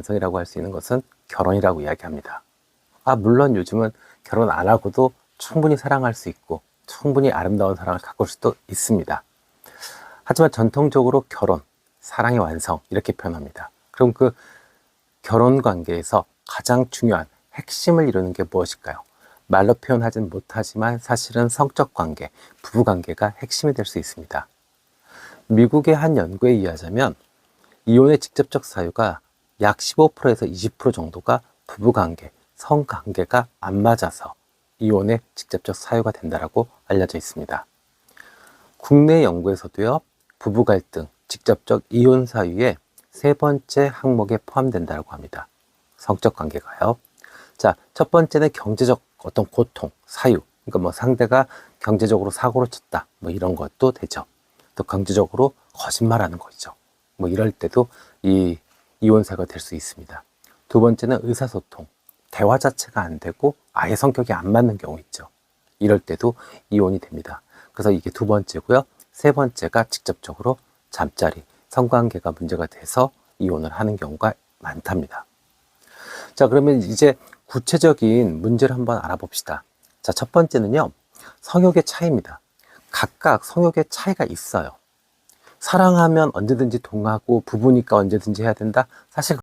완성이라고 할 수 있는 것은 결혼이라고 이야기합니다. 아, 물론 요즘은 결혼 안 하고도 충분히 사랑할 수 있고 충분히 아름다운 사랑을 가꿀 수도 있습니다. 하지만 전통적으로 결혼, 사랑의 완성 이렇게 표현합니다. 그럼 그 결혼 관계에서 가장 중요한 핵심을 이루는 게 무엇일까요? 말로 표현하진 못하지만 사실은 성적 관계, 부부 관계가 핵심이 될 수 있습니다. 미국의 한 연구에 의하자면 이혼의 직접적 사유가 약 15%에서 20% 정도가 부부 관계, 성 관계가 안 맞아서 이혼의 직접적 사유가 된다라고 알려져 있습니다. 국내 연구에서도요, 부부 갈등, 직접적 이혼 사유의 세 번째 항목에 포함된다고 합니다. 성적 관계가요. 자, 첫 번째는 경제적 어떤 고통, 사유. 그러니까 뭐 상대가 경제적으로 사고를 쳤다. 뭐 이런 것도 되죠. 또 경제적으로 거짓말하는 거죠. 뭐 이럴 때도 이 이혼사가 될 수 있습니다. 두 번째는 의사소통. 대화 자체가 안 되고 아예 성격이 안 맞는 경우 있죠. 이럴 때도 이혼이 됩니다. 그래서 이게 두 번째고요. 세 번째가 직접적으로 잠자리, 성관계가 문제가 돼서 이혼을 하는 경우가 많답니다. 자, 그러면 이제 구체적인 문제를 한번 알아봅시다. 자, 첫 번째는요. 성욕의 차이입니다. 각각 성욕의 차이가 있어요. 사랑하면 언제든지 동하고 부부니까 언제든지 해야 된다? 사실